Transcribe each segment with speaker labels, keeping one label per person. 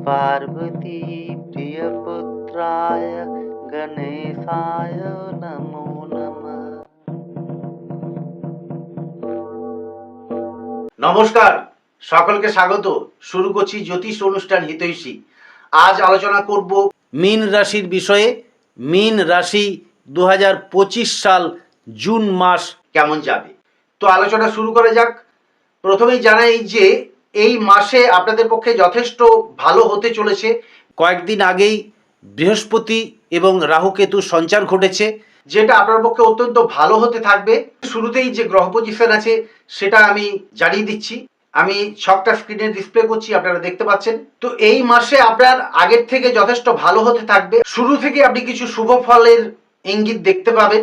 Speaker 1: पार्वती प्रियपुत्राय गणेशाय नमो नमः
Speaker 2: নমস্কার সকলকে স্বাগত শুরু করছি জ্যোতিষ অনুষ্ঠান হিতৈষী আজ আলোচনা করব মীন রাশির বিষয়ে মীন রাশি দু সাল জুন মাস কেমন যাবে তো আলোচনা শুরু করা যাক প্রথমেই জানাই যে এই মাসে আপনাদের পক্ষে যথেষ্ট ভালো হতে চলেছে। কয়েকদিন আগেই বৃহস্পতি এবং রাহুকেতু সঞ্চার ঘটেছে, যেটা আপনার পক্ষে অত্যন্ত ভালো হতে থাকবে। শুরুতেই যে গ্রহ পজিশন আছে, সেটা আমি জানিয়ে দিচ্ছি। আমি ছকটা স্ক্রিনে ডিসপ্লে করছি, আপনারা দেখতে পাচ্ছেন। তো এই মাসে আপনার আগের থেকে যথেষ্ট ভালো হতে থাকবে। শুরু থেকে আপনি কিছু শুভ ফলের ইঙ্গিত দেখতে পাবেন।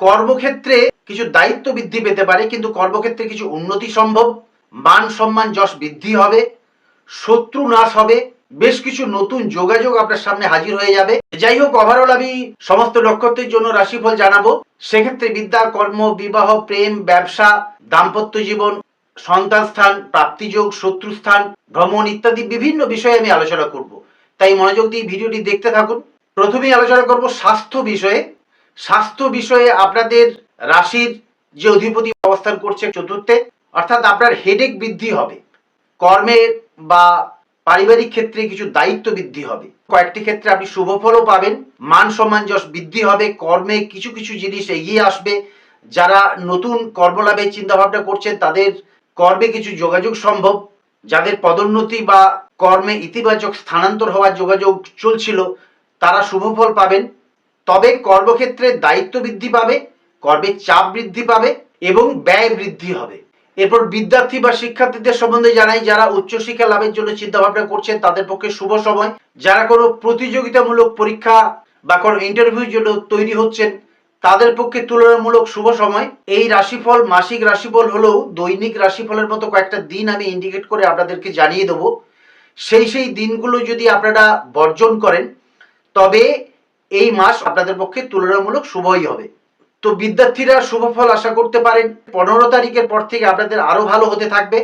Speaker 2: কর্মক্ষেত্রে কিছু দায়িত্ব বৃদ্ধি পেতে পারে, কিন্তু কর্মক্ষেত্রে কিছু উন্নতি সম্ভব। মান সম্মান যশ বৃদ্ধি হবে, শত্রু নাশ হবে, বেশ কিছু নতুন যোগাযোগ আপনার সামনে হাজির হয়ে যাবে। যাই হোক ওভারঅল আমি সমস্ত নক্ষত্রের জন্য রাশিফল জানাব। সেক্ষেত্রে বিদ্যা, কর্ম, বিবাহ, প্রেম, ব্যবসা, দাম্পত্য জীবন, সন্তান স্থান, প্রাপ্তিযোগ শত্রুস্থান ভ্রমণ ইত্যাদি বিভিন্ন বিষয়ে আমি আলোচনা করব। তাই মনোযোগ দিয়ে ভিডিওটি দেখতে থাকুন। প্রথমেই আলোচনা করব স্বাস্থ্য বিষয়ে। স্বাস্থ্য বিষয়ে আপনাদের রাশির যে অধিপতি অবস্থান করছে চতুর্থে অর্থাৎ আপনার হেডেক বৃদ্ধি হবে। কর্মের বা পারিবারিক ক্ষেত্রে কিছু দায়িত্ব বৃদ্ধি হবে। কয়েকটি ক্ষেত্রে আপনি শুভ ফলও পাবেন, মান সম্মান যশ বৃদ্ধি হবে, কর্মে কিছু কিছু জিনিস এগিয়ে আসবে। যারা নতুন কর্মলাভের চিন্তা ভাবনা করছেন, তাদের কর্মে কিছু যোগাযোগ সম্ভব। যাদের পদোন্নতি বা কর্মে ইতিবাচক স্থানান্তর হওয়ার যোগাযোগ চলছিল, তারা শুভ ফল পাবেন। তবে কর্মক্ষেত্রে দায়িত্ব বৃদ্ধি পাবে কর্মের চাপ বৃদ্ধি পাবে এবং ব্যয় বৃদ্ধি হবে। এরপর বিদ্যার্থী বা শিক্ষার্থীদের সম্বন্ধে জানাই, যারা উচ্চশিক্ষা লাভের জন্য চিন্তা ভাবনা করছেন, তাদের পক্ষে শুভ সময়। যারা কোনো প্রতিযোগিতামূলক পরীক্ষা বা কোনো ইন্টারভিউর জন্য তৈরি হচ্ছেন, তাদের পক্ষে তুলনামূলক শুভ সময়। এই রাশিফল মাসিক রাশিফল হলেও দৈনিক রাশিফলের মতো কয়েকটা দিন আমি ইন্ডিকেট করে আপনাদেরকে জানিয়ে দেবো। সেই সেই দিনগুলো যদি আপনারা বর্জন করেন, তবে এই মাস আপনাদের পক্ষে তুলনামূলক শুভই হবে। তো বিদ্যার্থীরা শুভ ফল আশা করতে পারেন। পনেরো তারিখের পর থেকে আপনাদের আরও ভালো হতে থাকবে।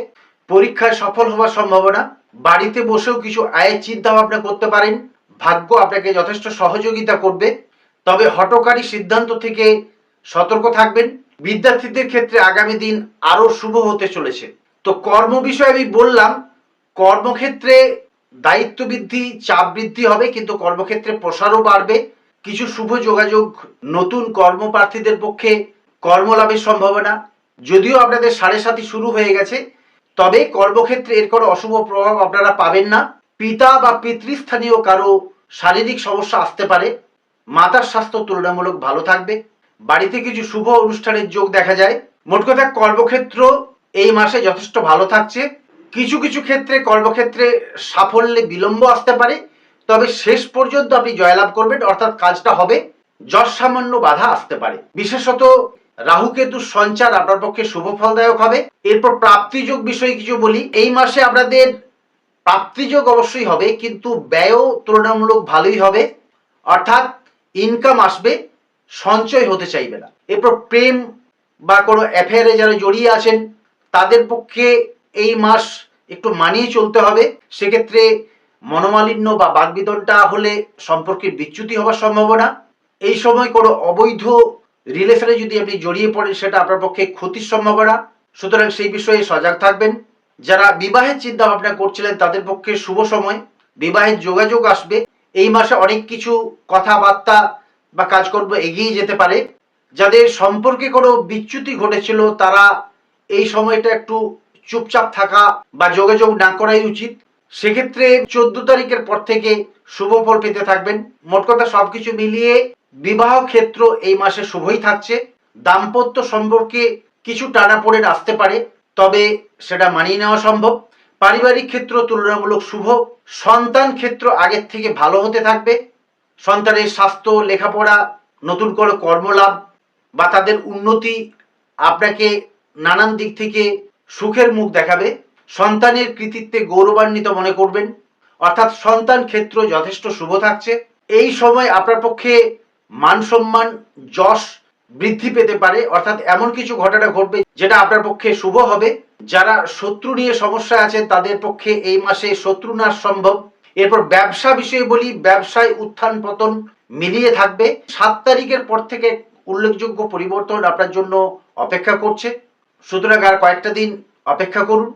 Speaker 2: পরীক্ষায় সফল হওয়ার সম্ভাবনা। বাড়িতে বসেও কিছু আয়ের চিন্তা ভাবনা করতে পারেন। ভাগ্য আপনাকে যথেষ্ট সহযোগিতা করবে। তবে হটকারী সিদ্ধান্ত থেকে সতর্ক থাকবেন। বিদ্যার্থীদের ক্ষেত্রে আগামী দিন আরও শুভ হতে চলেছে। তো কর্ম বিষয়ে আমি বললাম, কর্মক্ষেত্রে দায়িত্ব বৃদ্ধি চাপ বৃদ্ধি হবে, কিন্তু কর্মক্ষেত্রে প্রসারও বাড়বে। কিছু শুভ যোগাযোগ নতুন কর্মপ্রার্থীদের পক্ষে কর্মলাভের সম্ভাবনা। যদিও আপনাদের সাড়ে সাথী শুরু হয়ে গেছে, তবে কর্মক্ষেত্রে এর কোনো অশুভ প্রভাব আপনারা পাবেন না। পিতা বা পিতৃস্থানীয় কারও শারীরিক সমস্যা আসতে পারে। মাতার স্বাস্থ্য তুলনামূলক ভালো থাকবে। বাড়িতে কিছু শুভ অনুষ্ঠানের যোগ দেখা যায়। মোট কথা, কর্মক্ষেত্র এই মাসে যথেষ্ট ভালো থাকছে। কিছু কিছু ক্ষেত্রে কর্মক্ষেত্রে সাফল্যে বিলম্ব আসতে পারে। তবে শেষ পর্যন্ত আপনি জয়লাভ করবেন, অর্থাৎ কাজটা হবে। যশ সামান্য বাধা আসতে পারে। বিশেষত রাহু কেতুর সঞ্চার আপনার পক্ষে শুভ ফলদায়ক হবে। এরপর প্রাপ্তিযোগ বিষয়ে কিছু বলি। এই মাসে আপনাদের প্রাপ্তিযোগ অবশ্যই হবে, কিন্তু ব্যয়ও তুলনামূলক ভালোই হবে। অর্থাৎ ইনকাম আসবে, সঞ্চয় হতে চাইবে না। এরপর প্রেম বা কোনো অ্যাফেয়ারে যারা জড়িয়ে আছেন, তাদের পক্ষে এই মাস একটু মানিয়ে চলতে হবে। সেক্ষেত্রে মনোমালিন্য বা বাগবিতনটা হলে সম্পর্কের বিচ্যুতি হওয়ার সম্ভাবনা। এই সময় কোনো অবৈধ রিলেশনে যদি আপনি জড়িয়ে পড়েন, সেটা আপনার পক্ষে ক্ষতির সম্ভাবনা। সুতরাং সেই বিষয়ে সজাগ থাকবেন। যারা বিবাহের চিন্তা ভাবনা করছিলেন, তাদের পক্ষে শুভ সময়। বিবাহের যোগাযোগ আসবে। এই মাসে অনেক কিছু কথাবার্তা বা কাজকর্ম এগিয়ে যেতে পারে। যাদের সম্পর্কে কোনো বিচ্যুতি ঘটেছিল, তারা এই সময়টা একটু চুপচাপ থাকা বা যোগাযোগ না করাই উচিত। সেক্ষেত্রে চোদ্দ তারিখের পর থেকে শুভ ফল পেতে থাকবেন। মোট কথা সবকিছু মিলিয়ে বিবাহ ক্ষেত্র এই মাসে শুভই থাকছে। দাম্পত্য সম্পর্কে কিছু টানা পড়ে আসতে পারে, তবে সেটা মানিয়ে নেওয়া সম্ভব। পারিবারিক ক্ষেত্র তুলনামূলক শুভ, সন্তান ক্ষেত্র আগের থেকে ভালো হতে থাকবে। সন্তানের স্বাস্থ্য, লেখাপড়া, নতুন করে কর্মলাভ বা তাদের উন্নতি আপনাকে নানান দিক থেকে সুখের মুখ দেখাবে। সন্তানের কৃতিত্বে গৌরবান্বিত মনে করবেন। অর্থাৎ সন্তান ক্ষেত্র যথেষ্ট শুভ থাকছে। এই সময় আপনার পক্ষে মান সম্মান যশ বৃদ্ধি পেতে পারে। অর্থাৎ এমন কিছু ঘটনা ঘটবে যেটা আপনার পক্ষে শুভ হবে। যারা শত্রু নিয়ে সমস্যা আছেন, তাদের পক্ষে এই মাসে শত্রু নাশ সম্ভব। এরপর ব্যবসা বিষয়ে বলি, ব্যবসায় উত্থান পতন মিলিয়ে থাকবে। সাত তারিখের পর থেকে উল্লেখযোগ্য পরিবর্তন আপনার জন্য অপেক্ষা করছে। সুতরাং আর কয়েকটা দিন অপেক্ষা করুন।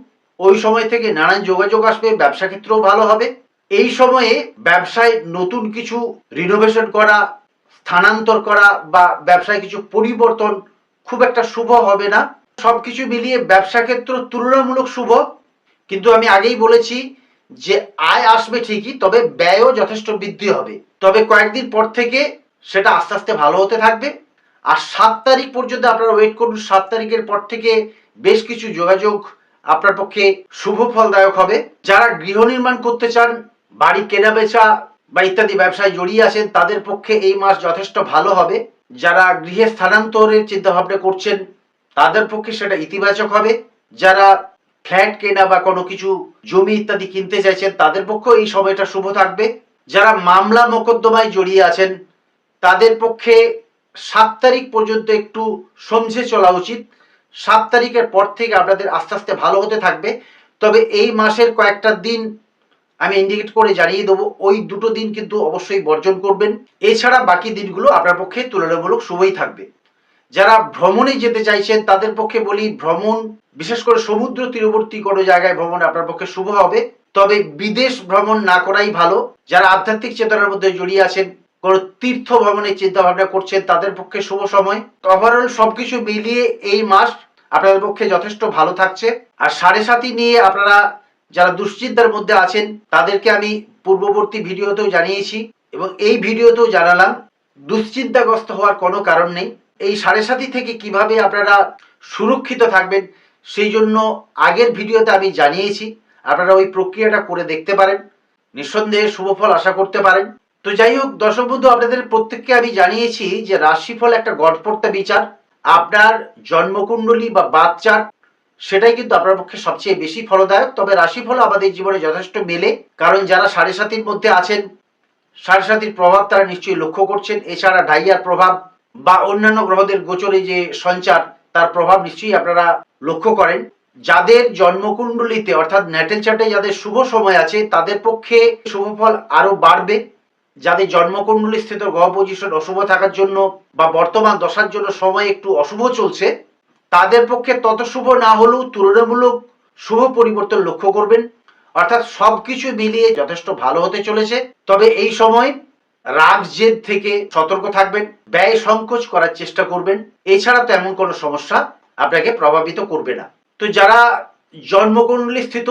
Speaker 2: ওই সময় থেকে নানান যোগাযোগ আসবে, ব্যবসা ক্ষেত্রেও ভালো হবে। এই সময়ে ব্যবসায় নতুন কিছু রিনোভেশন করা, স্থানান্তর করা বা ব্যবসায় কিছু পরিবর্তন খুব একটা শুভ হবে না। সবকিছু মিলিয়ে ব্যবসা ক্ষেত্র তুলনামূলক শুভ। কিন্তু আমি আগেই বলেছি যে আয় আসবে ঠিকই, তবে ব্যয়ও যথেষ্ট বৃদ্ধি হবে। তবে কয়েকদিন পর থেকে সেটা আস্তে আস্তে ভালো হতে থাকবে। আর সাত তারিখ পর্যন্ত আপনারা ওয়েট করুন, সাত তারিখের পর থেকে বেশ কিছু যোগাযোগ আপনার পক্ষে শুভ ফলদায়ক হবে। যারা গৃহ নির্মাণ করতে চান, বাড়ি কেনা বেচা বা ইত্যাদি ব্যবসায় জড়িয়ে আছেন, তাদের পক্ষে এই মাস যথেষ্ট ভালো হবে। যারা গৃহে স্থানান্তরের চিন্তা ভাবনা করছেন, তাদের পক্ষে সেটা ইতিবাচক হবে। যারা ফ্ল্যাট কেনা বা কোনো কিছু, জমি ইত্যাদি কিনতে চাইছেন, তাদের পক্ষেও এই সময়টা শুভ থাকবে। যারা মামলা মোকদ্দমায় জড়িয়ে আছেন, তাদের পক্ষে সাত তারিখ পর্যন্ত একটু সমঝে চলা উচিত। সাত তারিখের পর থেকে আপনাদের আস্তে আস্তে ভালো হতে থাকবে। তবে এই মাসের কয়েকটা দিন আমি ইন্ডিকেট করে জানিয়ে দেবো। ওই দুটো দিন কিন্তু অবশ্যই বর্জন করবেন। এছাড়া বাকি দিনগুলো আপনার পক্ষে তুলনামূলক শুভই থাকবে। যারা ভ্রমণে যেতে চাইছেন, তাদের পক্ষে বলি ভ্রমণ, বিশেষ করে সমুদ্র তীরবর্তী কোনো জায়গায় ভ্রমণ আপনার পক্ষে শুভ হবে। তবে বিদেশ ভ্রমণ না করাই ভালো। যারা আধ্যাত্মিক চেতনার মধ্যে জড়িয়ে আছেন কোনো তীর্থ ভ্রমণের চিন্তা ভাবনা করছেন তাদের পক্ষে শুভ সময়। ওভারঅল সবকিছু মিলিয়ে এই মাস আপনাদের পক্ষে যথেষ্ট ভালো থাকছে। আর সাড়ে সাথী নিয়ে আপনারা যারা দুশ্চিন্তার মধ্যে আছেন, তাদেরকে আমি পূর্ববর্তী ভিডিওতেও জানিয়েছি এবং এই ভিডিওতেও জানালাম, দুশ্চিন্তাগ্রস্ত হওয়ার কোনো কারণ নেই। এই সাড়ে সাথী থেকে কীভাবে আপনারা সুরক্ষিত থাকবেন, সেই জন্য আগের ভিডিওতে আমি জানিয়েছি। আপনারা ওই প্রক্রিয়াটা করে দেখতে পারেন। নিঃসন্দেহে শুভ ফল আশা করতে পারেন। তো যাই হোক দর্শক বন্ধু, আপনাদের প্রত্যেককে আমি জানিয়েছি যে রাশিফল একটা গড়পড়তা বিচার। আপনার জন্মকুণ্ডলী বা বাচ্চার, সেটাই কিন্তু আপনার পক্ষে সবচেয়ে বেশি ফলদায়ক। তবে রাশিফল আমাদের জীবনে যথেষ্ট মেলে, কারণ যারা সাড়ে সাতির মধ্যে আছেন, সাড়ে সাতির প্রভাব তারা নিশ্চয়ই লক্ষ্য করছেন। এছাড়া ডাইয়ার প্রভাব বা অন্যান্য গ্রহদের গোচরে যে সঞ্চার, তার প্রভাব নিশ্চয়ই আপনারা লক্ষ্য করেন। যাদের জন্মকুণ্ডলিতে, অর্থাৎ ন্যাটেল চার্টে যাদের শুভ সময় আছে, তাদের পক্ষে শুভ ফল আরও বাড়বে। যাদের জন্মকুণ্ডলী স্থিত গ্রহ পজিশন অশুভ থাকার জন্য বা বর্তমান দশার জন্য সময় একটু অশুভ চলছে, তাদের পক্ষে তত শুভ না হলেও তুলনামূলক শুভ পরিবর্তন লক্ষ্য করবেন। অর্থাৎ সবকিছু মিলিয়ে যথেষ্ট ভালো হতে চলেছে। তবে এই সময় রাগ, জেদ থেকে সতর্ক থাকবেন, ব্যয় সংকোচ করার চেষ্টা করবেন। এছাড়া তেমন কোনো সমস্যা আপনাকে প্রভাবিত করবে না। তো যারা জন্মকুণ্ডলী স্থিত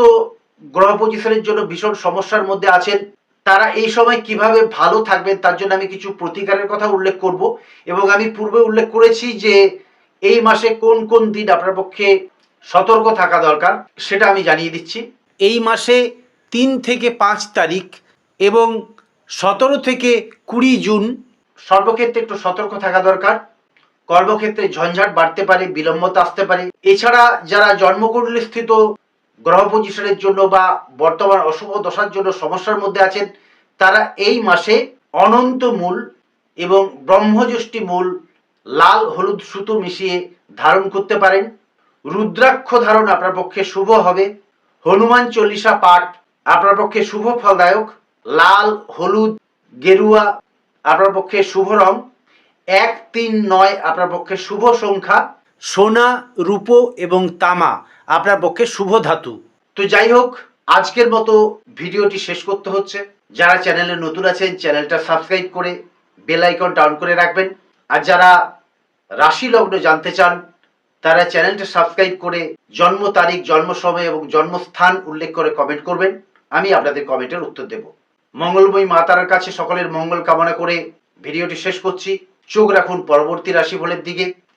Speaker 2: গ্রহ পজিশনের জন্য ভীষণ সমস্যার মধ্যে আছেন তারা এই সময় কীভাবে ভালো থাকবেন তার জন্য আমি কিছু প্রতিকারের কথা উল্লেখ করব এবং আমি পূর্বে উল্লেখ করেছি যে এই মাসে কোন কোন দিন আপনার পক্ষে সতর্ক থাকা দরকার সেটা আমি জানিয়ে দিচ্ছি। এই মাসে তিন থেকে পাঁচ তারিখ এবং সতেরো থেকে কুড়ি জুন। সর্বক্ষেত্রে একটু সতর্ক থাকা দরকার। কর্মক্ষেত্রে ঝঞ্ঝাট বাড়তে পারে বিলম্বতা আসতে পারে। এছাড়া যারা জন্মকুণ্ডলী স্থিত গ্রহ পজিশনের জন্য বা বর্তমান অশুভ দশার জন্য সমস্যার মধ্যে আছেন, তারা এই মাসে অনন্ত মূল এবং ব্রহ্মযষ্টি মূল লাল হলুদ সুতো মিশিয়ে ধারণ করতে পারেন। রুদ্রাক্ষ ধারণ আপনার পক্ষে শুভ হবে। হনুমান চল্লিশা পাঠ আপনার পক্ষে শুভ ফলদায়ক। লাল, হলুদ, গেরুয়া আপনার পক্ষে শুভ রং। এক, তিন, নয় আপনার পক্ষে শুভ সংখ্যা। সোনা, রূপো এবং তামা আপনার পক্ষে শুভ ধাতু। তো যাই হোক, আজকের মতো ভিডিওটি শেষ করতে হচ্ছে। যারা চ্যানেলে নতুন আছেন, চ্যানেলটা সাবস্ক্রাইব করে বেল আইকন ডাউন করে রাখবেন। আর যারা রাশি লগ্ন জানতে চান, তারা চ্যানেলটা সাবস্ক্রাইব করে জন্ম তারিখ, জন্ম সময় এবং জন্মস্থান উল্লেখ করে কমেন্ট করবেন। আমি আপনাদের কমেন্টের উত্তর দেব। মঙ্গলময়ী মাতার কাছে সকলের মঙ্গল কামনা করে ভিডিওটি শেষ করছি। চোখ রাখুন পরবর্তী রাশিফলের দিকে।